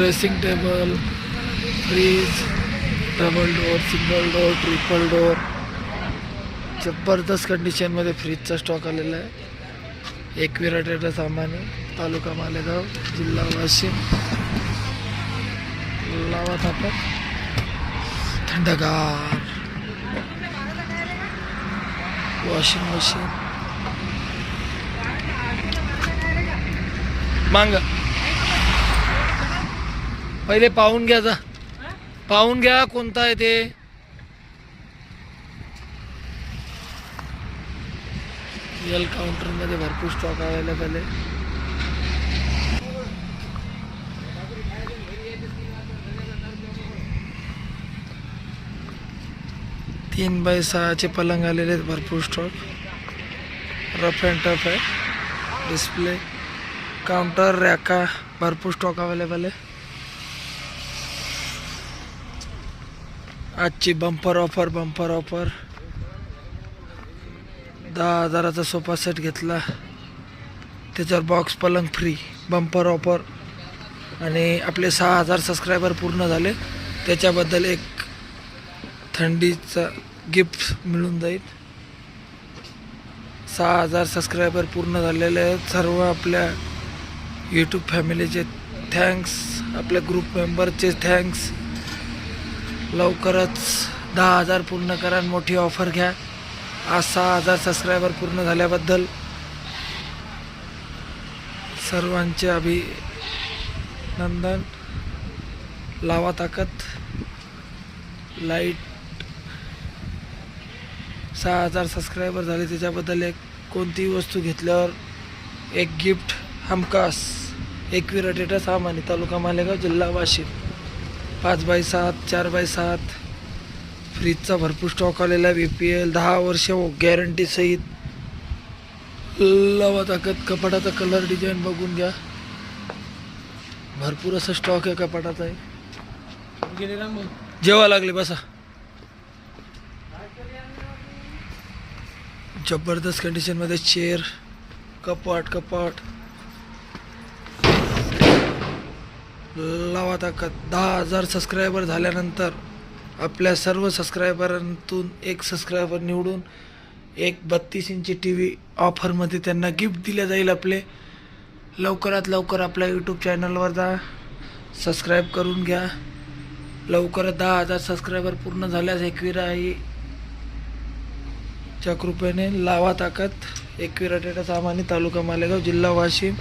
Dressing table fridge double door single door triple door जबरदस्त कंडिशनमध्ये फ्रीजचा स्टॉक आलेला आहे. एक विराटेचा सामान तालुका मालेगाव जिल्हा वाशिम. लावा आपण थंडगार. वॉशिंग मशीन मांग. पहिले पाहून घ्या जा. पाहून घ्या कोणता आहे ते. एल काउंटरमध्ये भरपूर स्टॉक अवेलेबल आहे. तीन बाय सहाचे पलंग आलेले आहेत भरपूर स्टॉक रफ अँड टफ आहे. डिस्प्ले काउंटर रॅका भरपूर स्टॉक अवेलेबल आहे. आजची बंपर ऑफर बंपर ऑफर दहा हजाराचा सोफा सेट घेतला. त्याच्यावर बॉक्स पलंग फ्री बंपर ऑफर आणि आपले सहा हजार सबस्क्रायबर पूर्ण झाले. त्याच्याबद्दल एक थंडीचा गिफ्ट मिळून जाईल. सहा हजार सबस्क्रायबर पूर्ण झालेले आहेत. सर्व आपल्या यूट्यूब फॅमिलीचे थँक्स आपल्या ग्रुप मेंबरचे थँक्स लवकरच दहा हजार पूर्ण करा आणि मोठी ऑफर घ्या. आज सहा हजार सबस्क्रायबर पूर्ण झाल्याबद्दल सर्वांचे अभिनंदन. लावा ताकद. लाइट सहा हजार सबस्क्रायबर झाले त्याच्याबद्दल एक कोणतीही वस्तू घेतल्यावर एक गिफ्ट हमखास. एक विराटेटा सामानी तालुका मालेगाव जिल्हा वाशिम. पाच बाय सात चार बाय सात. फ्रीजचा भरपूर स्टॉक आलेला आहे बी पी एल दहा वर्ष गॅरंटी सहित. लावा ताकद कपाटाचा कलर डिझाईन बघून घ्या. भरपूर असा स्टॉक आहे कपाटाचा. आहे जेवा लागले बसा. जबरदस्त कंडिशनमध्ये चेअर कपाट कपाट. लावा ताकद दहा हजार सबस्क्रायबर झाल्यानंतर आपल्या सर्व सबस्क्रायबरांतून एक सबस्क्रायबर निवडून एक बत्तीस इंची टी व्ही ऑफरमध्ये त्यांना गिफ्ट दिल्या जाईल आपले. लवकरात लवकर आपल्या यूट्यूब चॅनलवर जा. सबस्क्राईब करून घ्या. लवकरात दहा हजार सबस्क्रायबर पूर्ण झाल्यास एकविरा आई च्या कृपेने लावा ताकद. एकविरा टेटा सामानी तालुका मालेगाव जिल्हा वाशिम.